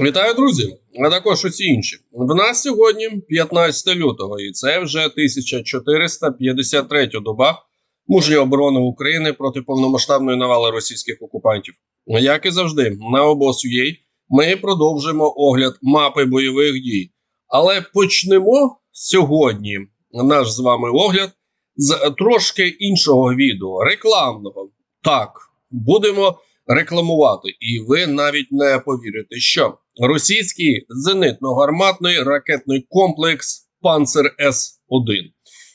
Вітаю, друзі! А також усі інші. В нас сьогодні 15 лютого, і це вже 1453 доба мужньої оборони України проти повномасштабної навали російських окупантів. Як і завжди, на обос.ua ми продовжуємо огляд мапи бойових дій. Але почнемо сьогодні наш з вами огляд з трошки іншого відео, рекламного. Так, будемо рекламувати, і ви навіть не повірите, що російський зенитно-гарматний ракетний комплекс Панцер С 1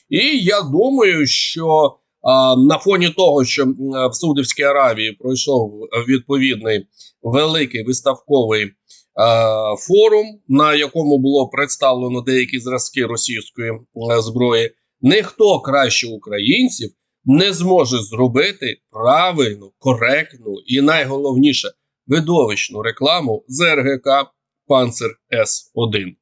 І я думаю, що а, на фоні того, що в Саудівській Аравії пройшов відповідний великий виставковий а, форум, на якому було представлено деякі зразки російської зброї, ніхто краще українців не зможе зробити правильну, коректну і найголовніше видовищну рекламу ЗРГК Панцер С 1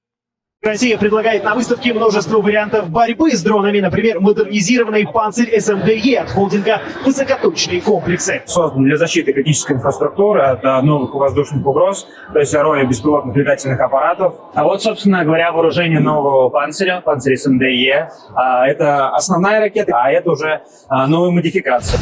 Россия предлагает на выставке множество вариантов борьбы с дронами, например, модернизированный «Панцирь СМДЕ» от холдинга «Высокоточные комплексы». создан для защиты критической инфраструктуры от а, новых воздушных угроз, то есть роя беспилотных летательных аппаратов. А вот, собственно говоря, вооружение нового панциря, панцирь СМДЕ. А, Это основная ракета, а это уже а, новая модификация.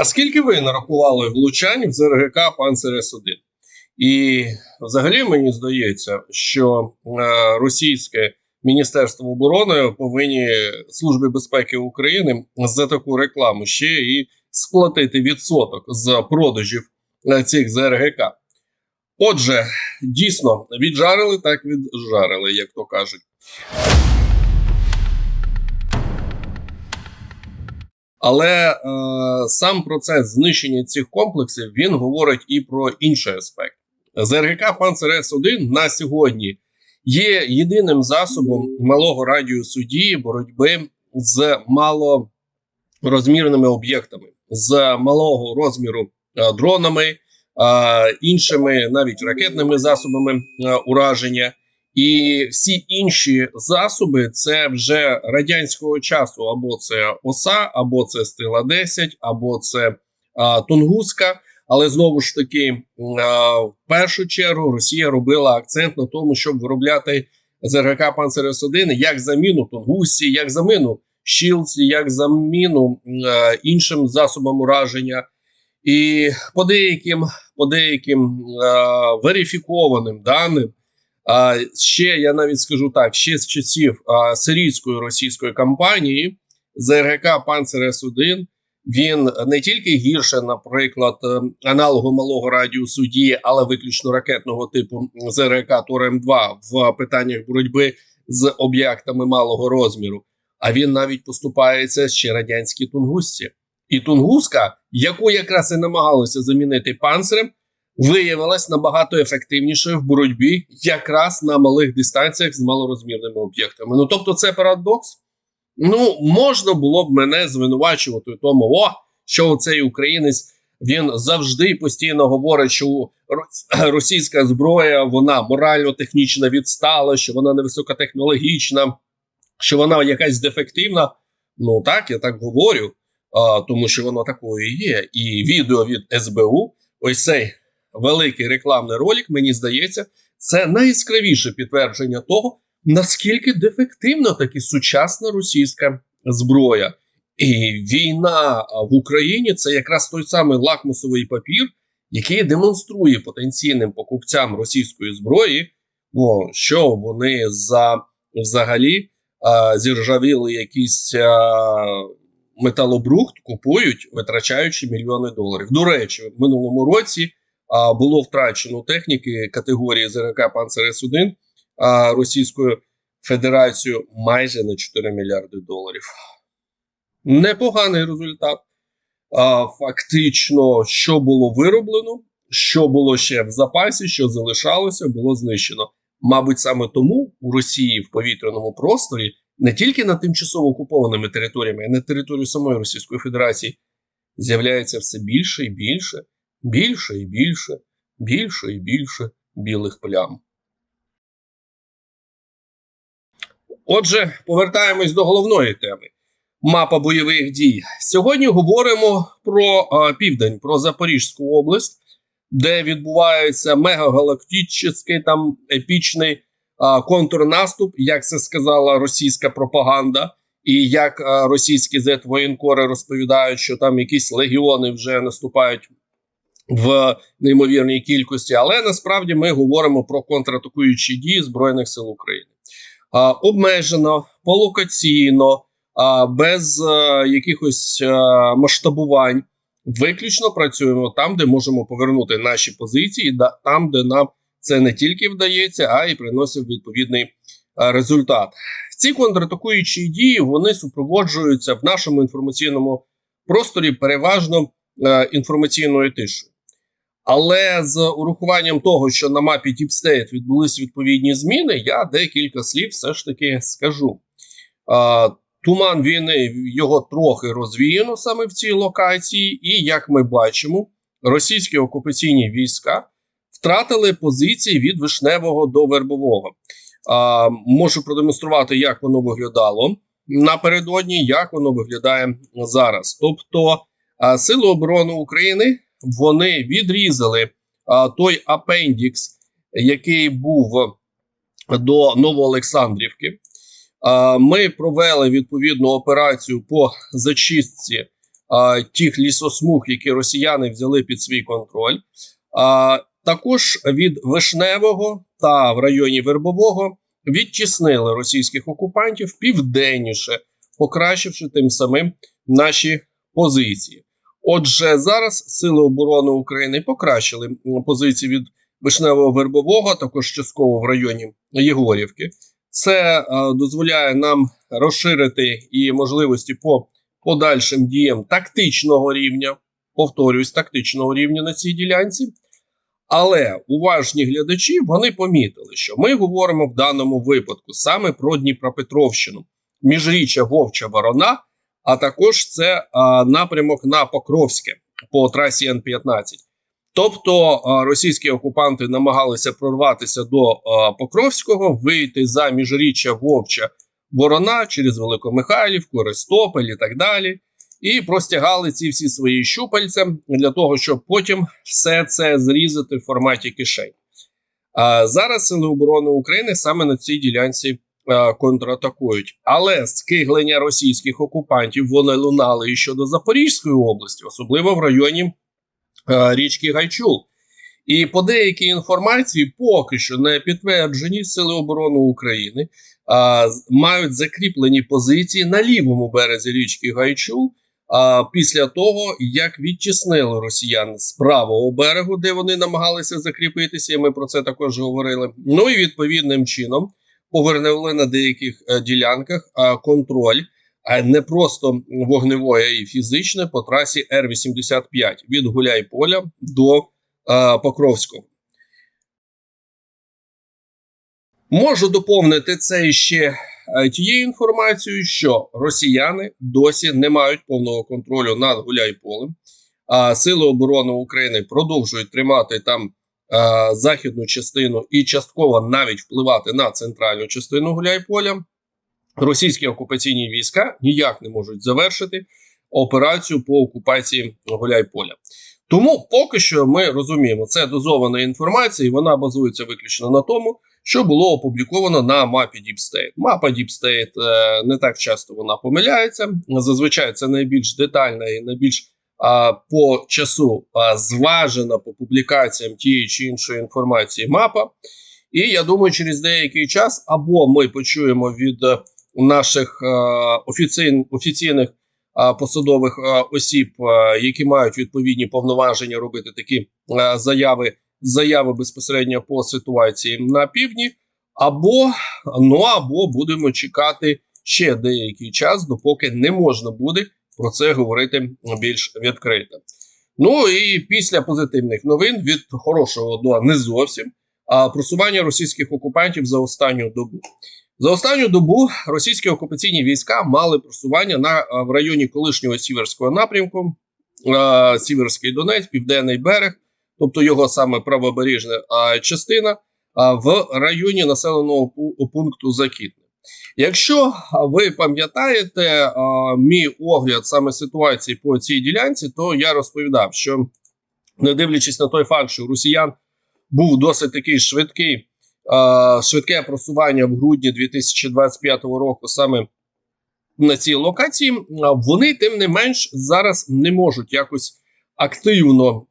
А скільки ви нарахували влучань в ЗРГК Панцер С1? І взагалі мені здається, що е, російське Міністерство оборони повинні Службі безпеки України за таку рекламу ще і сплатити відсоток з продажів е, цих ЗРГК. Отже, дійсно віджарили, так віджарили, як то кажуть. Але е, сам процес знищення цих комплексів він говорить і про інший аспект. ЗРГК Панцер С1 на сьогодні є єдиним засобом малого радіусу дії боротьби з малорозмірними об'єктами, з малого розміру е, дронами, е, іншими навіть ракетними засобами е, ураження. І всі інші засоби це вже радянського часу, або це ОСА, або це Стила 10, або це а, Тунгуска. Але знову ж таки, а, в першу чергу Росія робила акцент на тому, щоб виробляти ЗРГК Панцер С1 як заміну Тунгусі, як заміну Щілці, як заміну а, іншим засобам ураження. І по деяким, по деяким а, верифікованим даним. А ще я навіть скажу так: ще з часів а, сирійської російської кампанії ЗРГК Панцер С1 він не тільки гірше, наприклад, е, аналогу малого радіусу дії, але виключно ракетного типу ЗРК Торем 2 в питаннях боротьби з об'єктами малого розміру. А він навіть поступається ще радянській тунгусці. І тунгуска, яку якраз і намагалися замінити панцирем, виявилась набагато ефективнішою в боротьбі якраз на малих дистанціях з малорозмірними об'єктами. Ну тобто, це парадокс. Ну, можна було б мене звинувачувати в тому, о, що цей українець він завжди постійно говорить, що російська зброя вона морально-технічно відстала, що вона невисокотехнологічна. що вона якась дефективна. Ну так, я так говорю, а, тому що воно такою є. І відео від СБУ, ось цей великий рекламний ролик, мені здається, це найяскравіше підтвердження того, наскільки дефективна таки сучасна російська зброя. І війна в Україні це якраз той самий лакмусовий папір, який демонструє потенційним покупцям російської зброї, ну, що вони за взагалі а, зіржавіли якийсь а, металобрухт, купують, витрачаючи мільйони доларів. До речі, в минулому році було втрачено техніки категорії ЗРК Панцер С1 Російською Федерацією майже на 4 мільярди доларів. Непоганий результат. Фактично, що було вироблено, що було ще в запасі, що залишалося, було знищено. Мабуть, саме тому у Росії в повітряному просторі не тільки над тимчасово окупованими територіями, а й на території самої Російської Федерації з'являється все більше і більше, більше і більше, більше і більше білих плям. Отже, повертаємось до головної теми. Мапа бойових дій. Сьогодні говоримо про а, південь, про Запорізьку область, де відбувається мегагалактичний там епічний а, контрнаступ, як це сказала російська пропаганда, і як а, російські зет-воєнкори розповідають, що там якісь легіони вже наступають в неймовірній кількості. Але насправді ми говоримо про контратакуючі дії Збройних сил України. А, обмежено, полокаційно а, без а, якихось а, масштабувань. Виключно працюємо там, де можемо повернути наші позиції, да, там, де нам це не тільки вдається, а й приносить відповідний а, результат. Ці контратакуючі дії вони супроводжуються в нашому інформаційному просторі переважно інформаційною тишою. Але з урахуванням того, що на мапі State відбулись відповідні зміни, я декілька слів все ж таки скажу. Туман війни його трохи розвіяно саме в цій локації, і як ми бачимо, російські окупаційні війська втратили позиції від вишневого до вербового. Можу продемонструвати, як воно виглядало напередодні, як воно виглядає зараз. Тобто, а, Сили оборони України вони відрізали а, той апендікс, який був до Новоолександрівки. А, Ми провели відповідну операцію по зачистці а, тих лісосмуг, які росіяни взяли під свій контроль. А, Також від Вишневого та в районі Вербового відтіснили російських окупантів південніше, покращивши тим самим наші позиції. Отже, зараз Сили оборони України покращили позиції від Вишневого Вербового, також частково в районі Єгорівки. Це е, дозволяє нам розширити і можливості по подальшим діям тактичного рівня. Повторюсь, тактичного рівня на цій ділянці. Але уважні глядачі вони помітили, що ми говоримо в даному випадку саме про Дніпропетровщину, міжріччя Вовча Ворона, а також це напрямок на Покровське по трасі Н-15. Тобто а, російські окупанти намагалися прорватися до Покровського, вийти за міжріччя Вовча Ворона через Великомихайлівку, Рестопель і так далі. І простягали ці всі свої щупальця для того, щоб потім все це зрізати в форматі кишень. А зараз Сили оборони України саме на цій ділянці контратакують. Але скиглення російських окупантів вони лунали і щодо Запорізької області, особливо в районі річки Гайчул. І по деякій інформації, поки що не підтверджені Сили оборони України а, мають закріплені позиції на лівому березі річки Гайчул. А після того, як відтіснили росіян з правого берегу, де вони намагалися закріпитися, і ми про це також говорили. Ну і відповідним чином повернули на деяких е, ділянках контроль, а не просто вогневої, а й фізичне по трасі Р-85 від Гуляйполя до е, Покровського. Можу доповнити це ще е, тією інформацією, що росіяни досі не мають повного контролю над Гуляйполем. А Сили оборони України продовжують тримати там е, західну частину і частково навіть впливати на центральну частину Гуляйполя. російські окупаційні війська ніяк не можуть завершити операцію по окупації Гуляйполя. Тому поки що ми розуміємо, це дозована інформація, і вона базується виключно на тому, що було опубліковано на мапі Deep State. Мапа Deep State е, не так часто вона помиляється. Зазвичай це найбільш детальна і найбільш по часу зважена по публікаціям тієї чи іншої інформації мапа. І я думаю, через деякий час або ми почуємо від е, наших е, офіційн, офіційних е, посадових осіб, які мають відповідні повноваження робити такі заяви, заяви безпосередньо по ситуації на півдні, або ну або будемо чекати ще деякий час, допоки не можна буде про це говорити більш відкрито. Ну і після позитивних новин від хорошого до не зовсім а, просування російських окупантів за останню добу. За останню добу російські окупаційні війська мали просування на в районі колишнього сіверського напрямку, Сіверський Донець, Південний берег, тобто його саме правобережна частина, в районі населеного пункту Закітне. Якщо ви пам'ятаєте мій огляд саме ситуації по цій ділянці, то я розповідав, що не дивлячись на той факт, що у росіян був досить такий швидкий, швидке просування в грудні 2025 року саме на цій локації, вони тим не менш зараз не можуть якось активно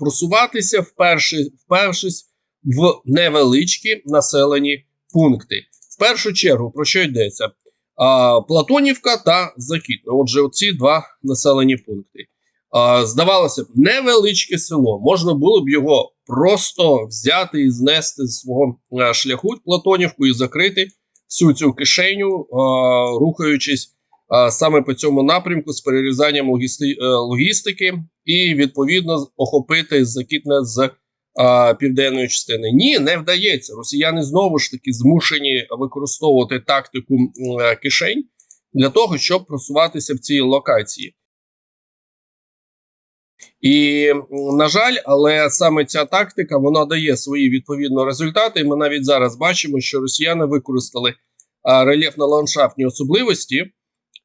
просуватися, вперше, впершись в невеличкі населені пункти. Першу чергу про що йдеться? А, Платонівка та Закітне. Отже, оці два населені пункти. А, здавалося б, невеличке село. Можна було б його просто взяти і знести з свого е, шляху Платонівку і закрити всю цю кишеню, а, рухаючись а, саме по цьому напрямку з перерізанням логісти, е, логістики, і відповідно охопити Закітне з південної частини. Ні, не вдається. Росіяни знову ж таки змушені використовувати тактику е, кишень для того, щоб просуватися в цій локації. І на жаль, але саме ця тактика вона дає свої відповідно результати. І ми навіть зараз бачимо, що росіяни використали а, рельєфно-ландшафтні особливості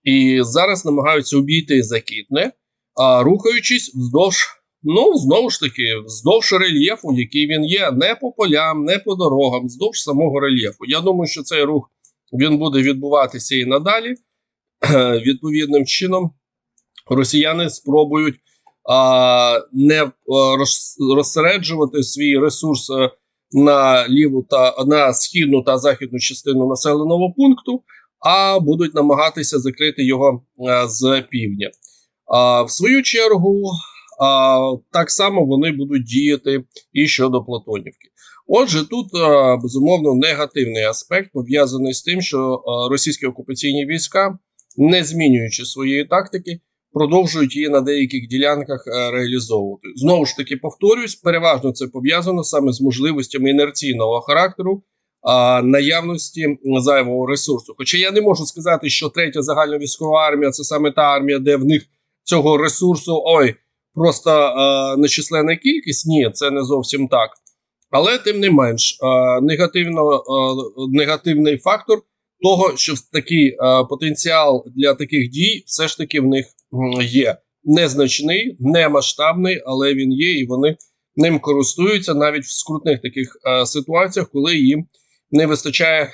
і зараз намагаються обійти закітне, рухаючись вздовж Ну, знову ж таки, вздовж рельєфу, який він є, не по полям, не по дорогам, вздовж самого рельєфу. Я думаю, що цей рух він буде відбуватися і надалі. Відповідним чином, росіяни спробують а, не розсереджувати свій ресурс на ліву та на східну та західну частину населеного пункту, а будуть намагатися закрити його а, з півдня. А в свою чергу. А, так само вони будуть діяти і щодо Платонівки. Отже, тут а, безумовно негативний аспект пов'язаний з тим, що а, російські окупаційні війська, не змінюючи своєї тактики, продовжують її на деяких ділянках а, реалізовувати. Знову ж таки, повторюсь, переважно це пов'язано саме з можливостями інерційного характеру. Наявності зайвого ресурсу. Хоча я не можу сказати, що третя загальна військова армія це саме та армія, де в них цього ресурсу ой просто е, нечисленна кількість. Ні, це не зовсім так. Але тим не менш, е, негативно, е, негативний фактор того, що такий е, потенціал для таких дій все ж таки в них є. Незначний, не масштабний, але він є, і вони ним користуються навіть в скрутних таких е, ситуаціях, коли їм не вистачає е,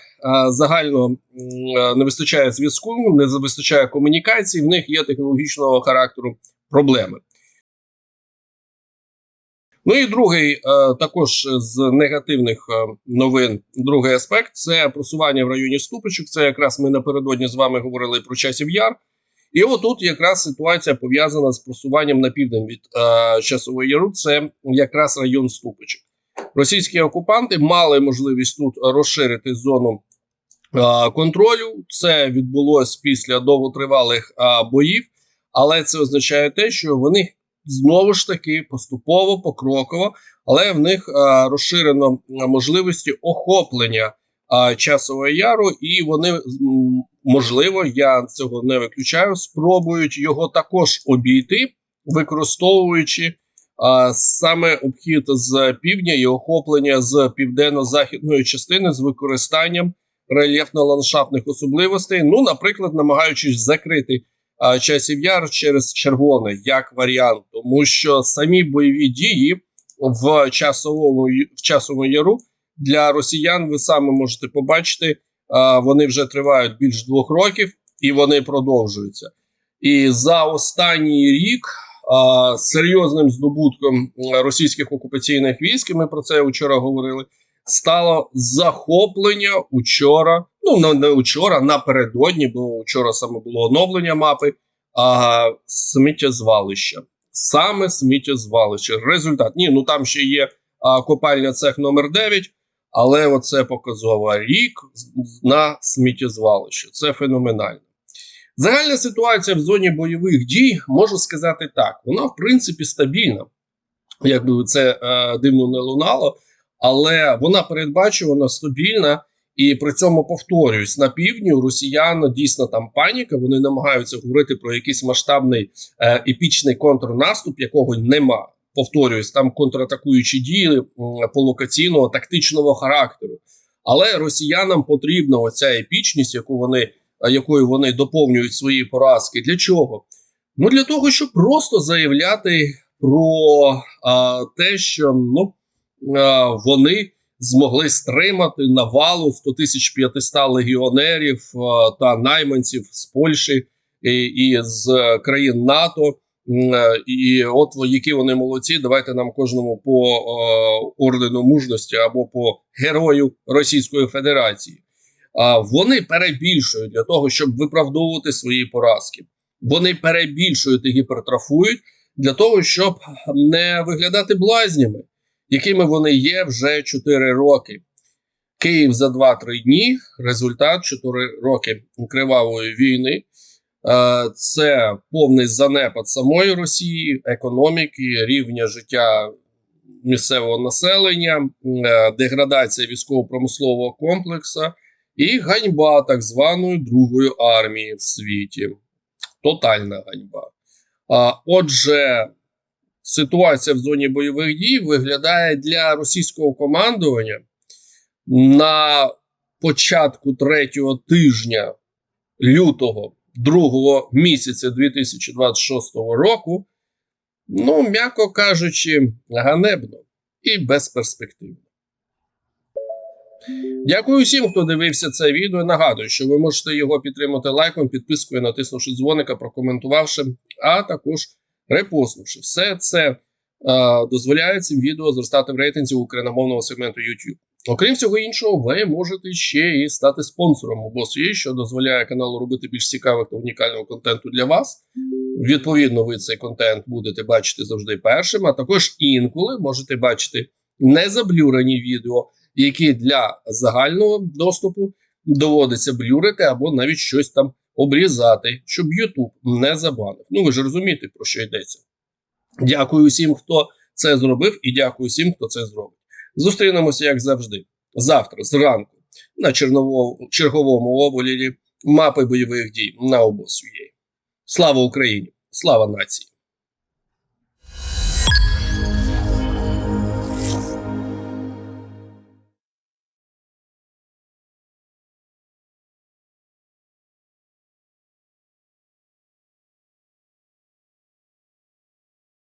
загально е, не вистачає зв'язку, не вистачає комунікації. В них є технологічного характеру проблеми. Ну і другий, е, також з негативних е, новин, другий аспект це просування в районі Ступичок. Це якраз ми напередодні з вами говорили про часів яр. І отут якраз ситуація пов'язана з просуванням на південь від е, часової яру. Це якраз район Ступичок. Російські окупанти мали можливість тут розширити зону е, контролю. Це відбулося після довготривалих е, боїв, але це означає те, що вони знову ж таки поступово, покроково, але в них а, розширено можливості охоплення а, часового яру, і вони можливо, я цього не виключаю, спробують його також обійти, використовуючи а, саме обхід з півдня і охоплення з південно-західної частини з використанням рельєфно-ландшафтних особливостей. Ну, наприклад, намагаючись закрити часів яр через червоне як варіант, тому що самі бойові дії в часовому в часовому яру для росіян ви саме можете побачити, вони вже тривають більш двох років і вони продовжуються. І за останній рік серйозним здобутком російських окупаційних військ, ми про це вчора говорили, стало захоплення учора. Ну не, учора, напередодні, бо вчора саме було оновлення мапи, а сміттєзвалища. Саме сміттєзвалище. Результат. Ні, ну там ще є а, копальня цех номер 9, але оце показово рік на сміттєзвалище. Це феноменально. Загальна ситуація в зоні бойових дій, можу сказати так, вона в принципі стабільна. Якби це е, дивно не лунало, але вона передбачувана стабільна. І при цьому повторюсь, на півдні у росіян дійсно там паніка. Вони намагаються говорити про якийсь масштабний е, епічний контрнаступ, якого нема. Повторюсь, там контратакуючі дії м, по локаційного тактичного характеру. Але росіянам потрібна оця епічність, яку вони, е, якою вони доповнюють свої поразки. Для чого? Ну для того, щоб просто заявляти про а, те, що ну вони змогли стримати навалу 100 тисяч 500 легіонерів та найманців з Польщі і, і з країн НАТО. Е, І от які вони молодці. Давайте нам кожному по е, ордену мужності або по герою Російської Федерації. А вони перебільшують для того, щоб виправдовувати свої поразки. Вони перебільшують і гіпертрофують для того, щоб не виглядати блазнями, якими вони є вже 4 роки. Київ за 2-3 дні. Результат 4 роки кривавої війни. Е, Це повний занепад самої Росії, економіки, рівня життя місцевого населення, е, деградація військово-промислового комплексу і ганьба так званої Другої армії в світі. Тотальна ганьба. Отже, ситуація в зоні бойових дій виглядає для російського командування на початку третього тижня лютого другого місяця 2026 року, ну, м'яко кажучи, ганебно і безперспективно. Дякую всім, хто дивився це відео. Нагадую, що ви можете його підтримати лайком, підпискою, натиснувши дзвоника, прокоментувавши, а також репостнувши. Все це е, дозволяє цим відео зростати в рейтинзі україномовного сегменту YouTube. Окрім всього іншого, ви можете ще і стати спонсором обосує, що дозволяє каналу робити більш цікавих та унікального контенту для вас. Відповідно, ви цей контент будете бачити завжди першим, а також інколи можете бачити незаблюрені відео, які для загального доступу доводиться блюрити або навіть щось там обрізати, щоб Ютуб не забанив. Ну ви ж розумієте, про що йдеться. Дякую всім, хто це зробив, і дякую всім, хто це зробить. Зустрінемося, як завжди, завтра зранку на черговому оболі мапи бойових дій на обосвіє. Слава Україні! Слава нації!